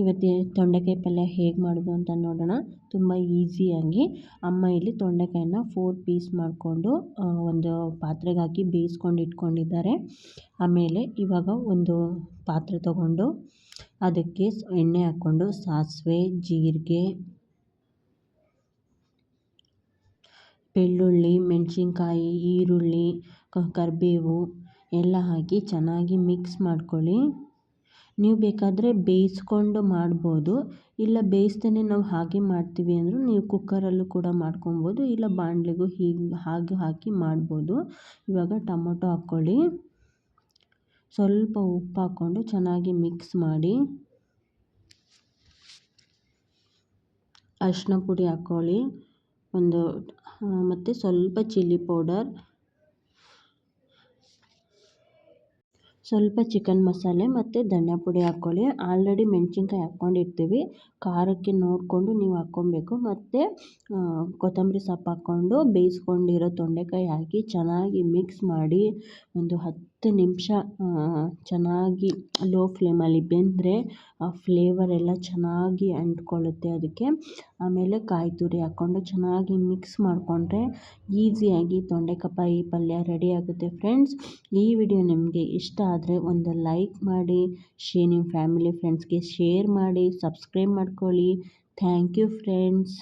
ಇವತ್ತು ತೊಂಡೆಕಾಯಿ ಪಲ್ಯ ಹೇಗೆ ಮಾಡೋದು ಅಂತ ನೋಡೋಣ. ತುಂಬ ಈಸಿಯಾಗಿ ಅಮ್ಮ ಇಲ್ಲಿ ತೊಂಡೆಕಾಯನ್ನ ಫೋರ್ ಪೀಸ್ ಮಾಡಿಕೊಂಡು ಒಂದು ಪಾತ್ರೆಗೆ ಹಾಕಿ ಬೇಯಿಸ್ಕೊಂಡು ಇಟ್ಕೊಂಡಿದ್ದಾರೆ. ಆಮೇಲೆ ಇವಾಗ ಒಂದು ಪಾತ್ರೆ ತಗೊಂಡು ಅದಕ್ಕೆ ಎಣ್ಣೆ ಹಾಕ್ಕೊಂಡು ಸಾಸಿವೆ, ಜೀರಿಗೆ, ಬೆಳ್ಳುಳ್ಳಿ, ಮೆಣಸಿನ್ಕಾಯಿ, ಈರುಳ್ಳಿ ಕರಿಬೇವು ಎಲ್ಲ ಹಾಕಿ ಚೆನ್ನಾಗಿ ಮಿಕ್ಸ್ ಮಾಡ್ಕೊಳ್ಳಿ. ನೀವು ಬೇಕಾದರೆ ಬೇಯಿಸ್ಕೊಂಡು ಮಾಡ್ಬೋದು. ಇಲ್ಲ ಬೇಯಿಸ್ದೇ ನಾವು ಹಾಗೆ ಮಾಡ್ತೀವಿ ಅಂದರೂ ನೀವು ಕುಕ್ಕರಲ್ಲೂ ಕೂಡ ಮಾಡ್ಕೊಬೋದು. ಇಲ್ಲ ಬಾಣಲೆಗೂ ಹೀಗೆ ಹಾಗೆ ಹಾಕಿ ಮಾಡ್ಬೋದು. ಇವಾಗ ಟೊಮೊಟೊ ಹಾಕ್ಕೊಳ್ಳಿ. ಸ್ವಲ್ಪ ಉಪ್ಪು ಹಾಕ್ಕೊಂಡು ಚೆನ್ನಾಗಿ ಮಿಕ್ಸ್ ಮಾಡಿ ಅರಿಶಿನ ಪುಡಿ ಹಾಕ್ಕೊಳ್ಳಿ. ಒಂದು ಮತ್ತು ಸ್ವಲ್ಪ ಚಿಲ್ಲಿ ಪೌಡರ್. ಸ್ವಲ್ಪ ಚಿಕನ್ ಮಸಾಲೆ ಮತ್ತು ಧನಿಯಾ ಪುಡಿ ಹಾಕ್ಕೊಳ್ಳಿ ಆಲ್ರೆಡಿ ಮೆಣಸಿನ್ಕಾಯಿ ಹಾಕ್ಕೊಂಡಿರ್ತೀವಿ. ಖಾರಕ್ಕೆ ನೋಡಿಕೊಂಡು ನೀವು ಹಾಕ್ಕೊಬೇಕು. ಮತ್ತು ಕೊತ್ತಂಬರಿ ಸೊಪ್ಪು ಹಾಕ್ಕೊಂಡು ಬೇಯಿಸ್ಕೊಂಡಿರೋ ತೊಂಡೆಕಾಯಿ ಹಾಕಿ ಚೆನ್ನಾಗಿ ಮಿಕ್ಸ್ ಮಾಡಿ ಒಂದು ಹತ್ತು ನಿಮಿಷ ಚೆನ್ನಾಗಿ ಲೋ ಫ್ಲೇಮಲ್ಲಿ ಬೆಂದರೆ ಆ ಫ್ಲೇವರ್ ಎಲ್ಲ ಚೆನ್ನಾಗಿ ಅಂಟ್ಕೊಳ್ಳುತ್ತೆ ಅದಕ್ಕೆ. ಆಮೇಲೆ ಕಾಯಿ ತುರಿ ಹಾಕ್ಕೊಂಡು ಚೆನ್ನಾಗಿ ಮಿಕ್ಸ್ ಮಾಡಿಕೊಂಡ್ರೆ ಈಸಿಯಾಗಿ ತೊಂಡೆಕಾಯಿ ಪಲ್ಯ ರೆಡಿ ಆಗುತ್ತೆ ಫ್ರೆಂಡ್ಸ್ ಈ ವಿಡಿಯೋ ನಿಮಗೆ ಇಷ್ಟ ಆದರೆ ಒಂದು ಲೈಕ್ ಮಾಡಿ ಶೇ ನಿಮ್ಮ ಫ್ಯಾಮಿಲಿ ಫ್ರೆಂಡ್ಸ್ಗೆ ಶೇರ್ ಮಾಡಿ ಸಬ್ಸ್ಕ್ರೈಬ್ ಮಾಡ್ಕೊಳ್ಳಿ. Thank you friends